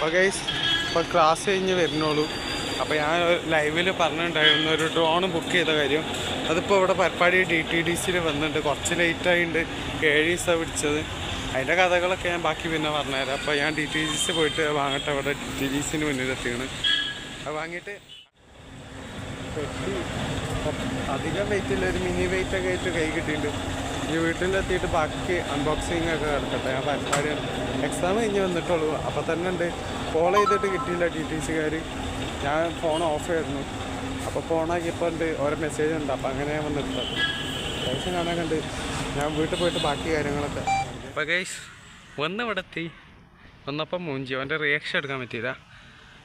അപ്പോൾ ഗൈസ് ഇപ്പോൾ ക്ലാസ് കഴിഞ്ഞ് വരുന്നുള്ളൂ അപ്പോൾ ഞാൻ ലൈവിൽ പറഞ്ഞിട്ടുണ്ടായിരുന്നു ഒരു ഡ്രോൺ ബുക്ക് ചെയ്ത കാര്യം. അതിപ്പോൾ ഇവിടെ പരിപാടി ഡി ടി ഡി സിയിൽ വന്നിട്ടുണ്ട്. കുറച്ച് ലേറ്റായിട്ട് ഏഴ് ദിവസമാണ് പിടിച്ചത്. അതിന്റെ കഥകളൊക്കെ ഞാൻ ബാക്കി പിന്നെ പറഞ്ഞുതരാം. അപ്പോൾ ഞാൻ ഡി ടി ഡി സി പോയിട്ട് വാങ്ങട്ടെ. അവിടെ ഡി ടി ഡി സിന് മുന്നിലെത്തിയാണ്. അത് വാങ്ങിയിട്ട് അധികം വെയിറ്റ് ഇല്ല. ഒരു മിനി വെയിറ്റൊക്കെ ആയിട്ട് കൈ കിട്ടിയിട്ടുണ്ട്. ഈ വീട്ടിലെത്തിയിട്ട് ബാക്കി അൺബോക്സിങ് ഒക്കെ നടക്കട്ടെ. ഞാൻ പരിപാടി എക്സാം കഴിഞ്ഞ് വന്നിട്ടുള്ളൂ. അപ്പോൾ തന്നെ ഉണ്ട്. കോൾ ചെയ്തിട്ട് കിട്ടിയില്ല ടി ടി സിക്കാർ ഞാൻ ഫോൺ ഓഫ് ആയിരുന്നു. അപ്പോൾ ഫോണാക്കിയപ്പോൾ ഉണ്ട്. ഓരോ മെസ്സേജ് ഉണ്ട്. അപ്പോൾ അങ്ങനെ ഞാൻ വന്നിട്ടുള്ളത്. അത്യാവശ്യം കാണാൻ കണ്ട്. ഞാൻ വീട്ടിൽ പോയിട്ട് ബാക്കി കാര്യങ്ങളൊക്കെ. അപ്പോൾ ഗൈസ് വന്ന് ഇവിടെ എത്തി വന്നപ്പോൾ മൂഞ്ചി. അവന്റെ റിയാക്ഷൻ എടുക്കാൻ പറ്റിയില്ല.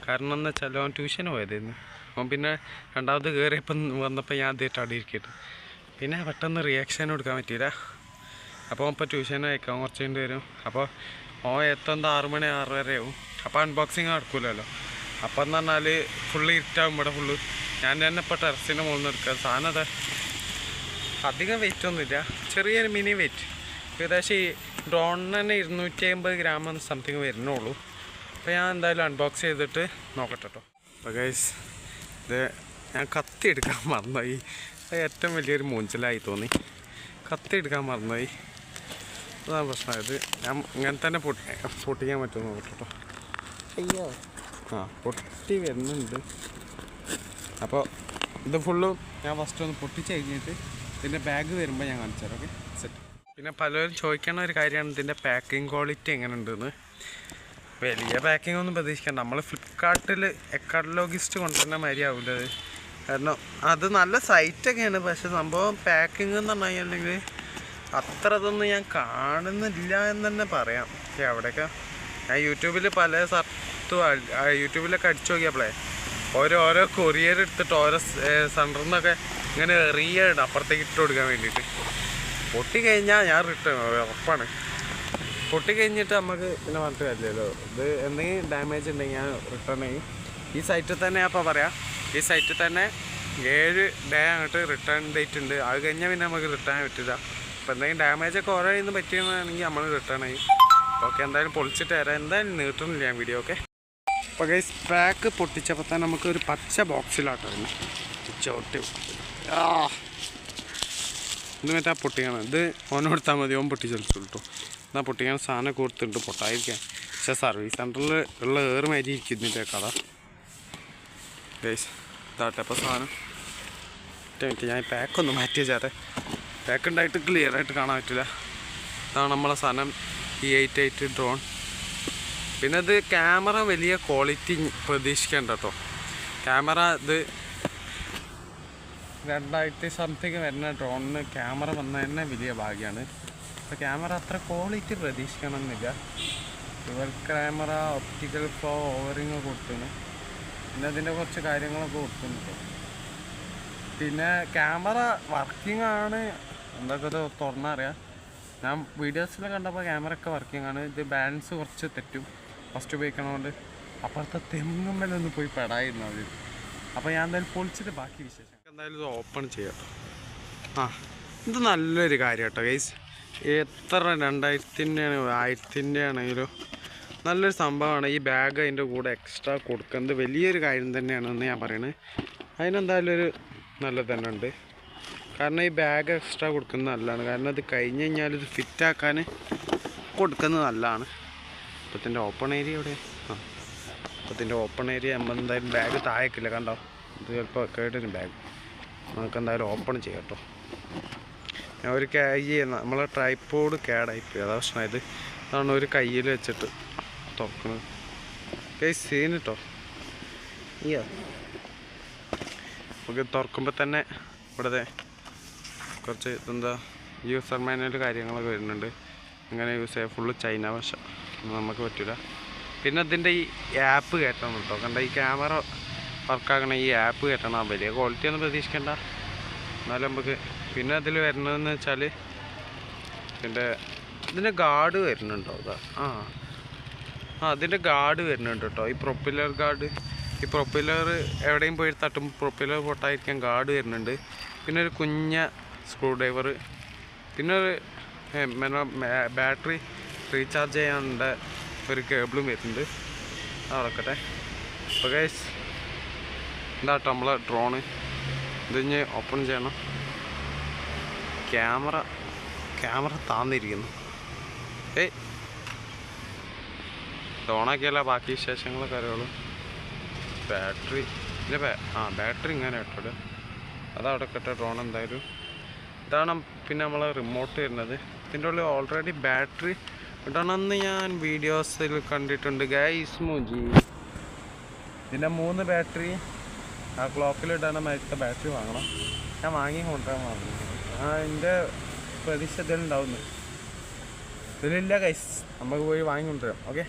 കാരണം എന്ന് വെച്ചാൽ അവൻ ട്യൂഷന് പോയതായിരുന്നു അവൻ പിന്നെ രണ്ടാമത് കയറിയപ്പം വന്നപ്പോൾ ഞാൻ ആദ്യമായിട്ട് അടിയിരിക്കട്ടെ പിന്നെ പെട്ടെന്ന് റിയാക്ഷൻ കൊടുക്കാൻ പറ്റിയില്ല അപ്പോൾ ഇപ്പോൾ ട്യൂഷൻ അയക്കാം കുറച്ച് കഴിഞ്ഞ് വരും. അപ്പോൾ ഓ എത്തുന്നത് ആറ് മണി ആറര ആവും. അപ്പോൾ അൺബോക്സിങ് നടക്കൂലല്ലോ. അപ്പം എന്ന് പറഞ്ഞാൽ ഫുള്ള് ഇരുട്ടാവും ഇവിടെ ഫുള്ള് ഞാൻ തന്നെ ഇപ്പോൾ ടെറസിന്റെ മുകളിൽ നിന്ന് എടുക്കുക സാധനം അതെ. അധികം വെയിറ്റ് ഒന്നുമില്ല. ചെറിയൊരു മിനി വെയിറ്റ് ഏകദേശം ഈ ഡ്രോണിന് തന്നെ ഇരുന്നൂറ്റി അമ്പത് ഗ്രാം സംതിങ് വരുന്നുള്ളൂ. അപ്പോൾ ഞാൻ എന്തായാലും അൺബോക്സ് ചെയ്തിട്ട് നോക്കട്ടെ കേട്ടോ അപ്പോൾ ഗൈസ് ഇത് ഞാൻ കത്തി എടുക്കാൻ മറന്നു അത് ഏറ്റവും വലിയൊരു മൂഞ്ചലായി തോന്നി. കത്തിയെടുക്കാൻ മറന്നുപോയി. അതാണ് പ്രശ്നമായത് ഞാൻ ഇങ്ങനെ തന്നെ പൊട്ടി പൊട്ടിക്കാൻ പറ്റുമെന്ന് നോക്കട്ടോ അയ്യോ. ആ പൊട്ടി വരുന്നുണ്ട്. അപ്പോൾ ഇത് ഫുള്ളും ഞാൻ ഫസ്റ്റ് ഒന്ന് പൊട്ടിച്ച് കഴിഞ്ഞിട്ട് ഇതിന്റെ ബാഗ് വരുമ്പോൾ ഞാൻ കാണിച്ചു തരാം ഓക്കെ സെറ്റ് പിന്നെ പലരും ചോദിക്കേണ്ട ഒരു കാര്യമാണ് ഇതിന്റെ പാക്കിംഗ് ക്വാളിറ്റി എങ്ങനെ ഉണ്ടെന്ന് വലിയ പാക്കിംഗ് ഒന്നും പ്രതീക്ഷിക്കാം നമ്മൾ ഫ്ലിപ്കാർട്ടിൽ എക്കാഡ്ലോഗിസ്റ്റ് കൊണ്ടുവരുന്ന മാതിരി ആവില്ല അത് കാരണം അത് നല്ല സൈറ്റൊക്കെയാണ്. പക്ഷെ സംഭവം പാക്കിംഗ് എന്ന് പറഞ്ഞു കഴിഞ്ഞിട്ടുണ്ടെങ്കിൽ അത്ര ഇതൊന്നും ഞാൻ കാണുന്നില്ല എന്ന് തന്നെ പറയാം. പക്ഷേ അവിടെയൊക്കെ ഞാൻ യൂട്യൂബിൽ പല ആ യൂട്യൂബിലൊക്കെ അടിച്ചു നോക്കിയപ്പോഴേ ഓരോ ഓരോ കൊറിയർ എടുത്തിട്ട് ഓരോ സെന്ററിൽ നിന്നൊക്കെ ഇങ്ങനെ എറിയാണ് അപ്പുറത്തേക്ക് ഇട്ട് കൊടുക്കാൻ വേണ്ടിയിട്ട്. പൊട്ടി കഴിഞ്ഞാൽ ഞാൻ റിട്ടേൺ ഉറപ്പാണ്. പൊട്ടി കഴിഞ്ഞിട്ട് നമുക്ക് പിന്നെ പറഞ്ഞിട്ട് കാര്യമല്ലോ ഇത് എന്തെങ്കിലും ഡാമേജ് ഉണ്ടെങ്കിൽ ഞാൻ റിട്ടേൺ ചെയ്യും. ഈ സൈറ്റിൽ തന്നെ അപ്പോൾ പറയാം. ഈ സൈറ്റിൽ തന്നെ ഏഴ് ഡേ അങ്ങോട്ട് റിട്ടേൺ ഡേറ്റ് ഉണ്ട്. അത് കഴിഞ്ഞാൽ പിന്നെ നമുക്ക് റിട്ടേൺ പറ്റില്ല അപ്പോൾ എന്തെങ്കിലും ഡാമേജ് ഒക്കെ ഓരോ ഇന്ന് പറ്റിയെന്നാണെങ്കിൽ നമ്മൾ റിട്ടേൺ ചെയ്യും. ഓക്കെ എന്തായാലും പൊളിച്ചിട്ട് തരാം. എന്തായാലും നീട്ടുന്നില്ല ഞാൻ വീഡിയോ ഓക്കെ അപ്പോൾ ഗൈസ് പാക്ക് പൊട്ടിച്ചപ്പോൾ തന്നെ നമുക്ക് ഒരു പച്ച ബോക്സിലാട്ടോ ചോട്ടി ആ. ഇത് മറ്റേ പൊട്ടിക്കണം. ഇത് ഓന് കൊടുത്താൽ മതി. ഓൻ പൊട്ടിച്ചെടുത്തു കേട്ടോ എന്നാൽ പൊട്ടിക്കാൻ സാധനം കൊടുത്തിട്ടുണ്ട്. പൊട്ടായിരിക്കാം. പക്ഷേ സർവീസ് സെന്ററിൽ ഉള്ള ഏറ് മാതിരി ഇരിക്കുന്നില്ല കട. ഗൈസ് ഇതാട്ടെ അപ്പോൾ സാധനം. മിനിറ്റ് ഞാൻ പാക്ക് ഒന്ന് മാറ്റി വെച്ചാട്ടെ പാക്ക് ഉണ്ടായിട്ട് ക്ലിയർ ആയിട്ട് കാണാൻ പറ്റില്ല. ഇതാണ് നമ്മളെ സാധനം ഈ എയ്റ്റ് എയ്റ്റ് ഡ്രോൺ പിന്നെ ഇത് ക്യാമറ വലിയ ക്വാളിറ്റി പ്രതീക്ഷിക്കേണ്ട കേട്ടോ ക്യാമറ ഇത് രണ്ടായിരത്തി സംതിങ് വരുന്ന ഡ്രോണിന് ക്യാമറ വന്നത് തന്നെ വലിയ ഭാഗ്യമാണ് അപ്പോൾ ക്യാമറ അത്ര ക്വാളിറ്റി പ്രതീക്ഷിക്കണമെന്നില്ല. ഇവർ ക്യാമറ ഒപ്റ്റിക്കൽ ഫ്ലോ ഓവറിങ് കൊടുത്തിന് പിന്നെ അതിന്റെ കുറച്ച് കാര്യങ്ങളൊക്കെ കൊടുക്കുന്നുണ്ട് പിന്നെ ക്യാമറ വർക്കിംഗ് ആണ്. എന്തൊക്കെ ഇത് തുറന്നറിയാം ഞാൻ വീഡിയോസിൽ കണ്ടപ്പോൾ ക്യാമറ ഒക്കെ വർക്കിംഗ് ആണ്. ഇത് ബാലൻസ് കുറച്ച് തെറ്റും. ഫസ്റ്റ് ഉപയോഗിക്കണതുകൊണ്ട് അപ്പുറത്തെ തെങ്ങുമ്മലൊന്ന് പോയി പെടായിരുന്നു അവർ അപ്പോൾ ഞാൻ എന്തായാലും പൊളിച്ചിട്ട് ബാക്കി വിശേഷം എന്തായാലും ഇത് ഓപ്പൺ ചെയ്യാം. ആ ഇത് നല്ലൊരു കാര്യം കേട്ടോ ഗൈസ് എത്ര രണ്ടായിരത്തിന്റെ ആണ് ആയിരത്തിന്റെ ആണെങ്കിലും നല്ലൊരു സംഭവമാണ് ഈ ബാഗ് അതിന്റെ കൂടെ എക്സ്ട്രാ കൊടുക്കുന്നത്. വലിയൊരു കാര്യം തന്നെയാണെന്ന് ഞാൻ പറയുന്നത് അതിനെന്തായാലും ഒരു നല്ലത് തന്നെ ഉണ്ട്. കാരണം ഈ ബാഗ് എക്സ്ട്രാ കൊടുക്കുന്നത് നല്ലതാണ്. കാരണം അത് കഴിഞ്ഞ് കഴിഞ്ഞാൽ ഇത് ഫിറ്റാക്കാൻ കൊടുക്കുന്നത് നല്ലതാണ്. ഇപ്പത്തിന്റെ ഓപ്പൺ ഏരിയ എവിടെ? ആ ഇപ്പത്തിന്റെ ഓപ്പൺ ഏരിയ നമ്മൾ എന്തായാലും ബാഗ് താഴേക്കില്ല. കണ്ടോ? ഇത് ചിലപ്പോൾ കേട്ടിന് ബാഗ് നമുക്ക് എന്തായാലും ഓപ്പൺ ചെയ്യാം കേട്ടോ. ഞാൻ ഒരു കൈ നമ്മളെ ട്രൈപ്പോഡ് കേടായിപ്പോയി. അതാ പ്രശ്നമായത് അതാണ് ഒരു കയ്യിൽ വെച്ചിട്ട്. തുറക്കുന്നത് കൈ സീൻ കേട്ടോ അയ്യോ നമുക്ക് തുറക്കുമ്പോൾ തന്നെ ഇവിടുത്തെ കുറച്ച് എന്താ യൂസർ മാനുവൽ കാര്യങ്ങളൊക്കെ വരുന്നുണ്ട്. അങ്ങനെ യൂസ് ചെയ്യാം ഫുള്ള് ചൈന ഭാഷ. നമുക്ക് പറ്റില്ല പിന്നെ ഇതിന്റെ ഈ ആപ്പ് കയറ്റണം കേട്ടോ കണ്ട ഈ ക്യാമറ വർക്കാക്കണ ഈ ആപ്പ് കയറ്റണം വലിയ ക്വാളിറ്റി ഒന്നും പ്രതീക്ഷിക്കണ്ട. എന്നാലും നമുക്ക് പിന്നെ അതിൽ വരുന്നതെന്ന് വെച്ചാൽ ഇതിന്റെ ഇതിന്റെ ഗാർഡ് വരുന്നുണ്ടോ? അതാ ആ. ആ അതിന്റെ ഗാർഡ് വരുന്നുണ്ട് കേട്ടോ ഈ പ്രൊപ്പില്ലർ ഗാർഡ് ഈ പ്രൊപ്പില്ലർ എവിടെയും പോയി തട്ടും പ്രൊപ്പില്ലർ പൊട്ടായിരിക്കാൻ ഗാർഡ് വരുന്നുണ്ട്. പിന്നെ ഒരു കുഞ്ഞ സ്ക്രൂ ഡ്രൈവർ പിന്നെ ഒരു ബാറ്ററി റീചാർജ് ചെയ്യാനുള്ള ഒരു കേബിളും വരുന്നുണ്ട്. അതൊക്കട്ടെ. അപ്പോൾ ഗൈസ് എന്താട്ടോ നമ്മളെ ഡ്രോണ് ഇനി ഓപ്പൺ ചെയ്യണം. ക്യാമറ ക്യാമറ താന്നിരിക്കുന്നു. ഏയ് ഓണാക്കിയല്ല ബാക്കി വിശേഷങ്ങളൊക്കെ അറിയുള്ളൂ ബാറ്ററി ഇല്ല ബാ ആ ബാറ്ററി ഇങ്ങനെ ഇട്ടോട്. അതവിടെ കിട്ട ഡ്രോൺ എന്തായാലും ഇതാണ് പിന്നെ നമ്മൾ റിമോട്ട് വരുന്നത്. ഇതിന്റെ ഉള്ളിൽ ഓൾറെഡി ബാറ്ററി ഇടണമെന്ന് ഞാൻ വീഡിയോസിൽ കണ്ടിട്ടുണ്ട്. ഗൈസ് മൂജി ഇതിന്റെ മൂന്ന് ബാറ്ററി ആ ക്ലോക്കിൽ ഇടാൻ മറ്റത്തെ ബാറ്ററി വാങ്ങണം. ഞാൻ വാങ്ങി കൊണ്ടുവരാൻ വാങ്ങി ആ എന്റെ പ്രതീക്ഷ ഇതിലുണ്ടാവുന്നു. ഇതിലില്ല ഗൈസ് നമുക്ക് പോയി വാങ്ങി കൊണ്ടുവരാം. ഓക്കെ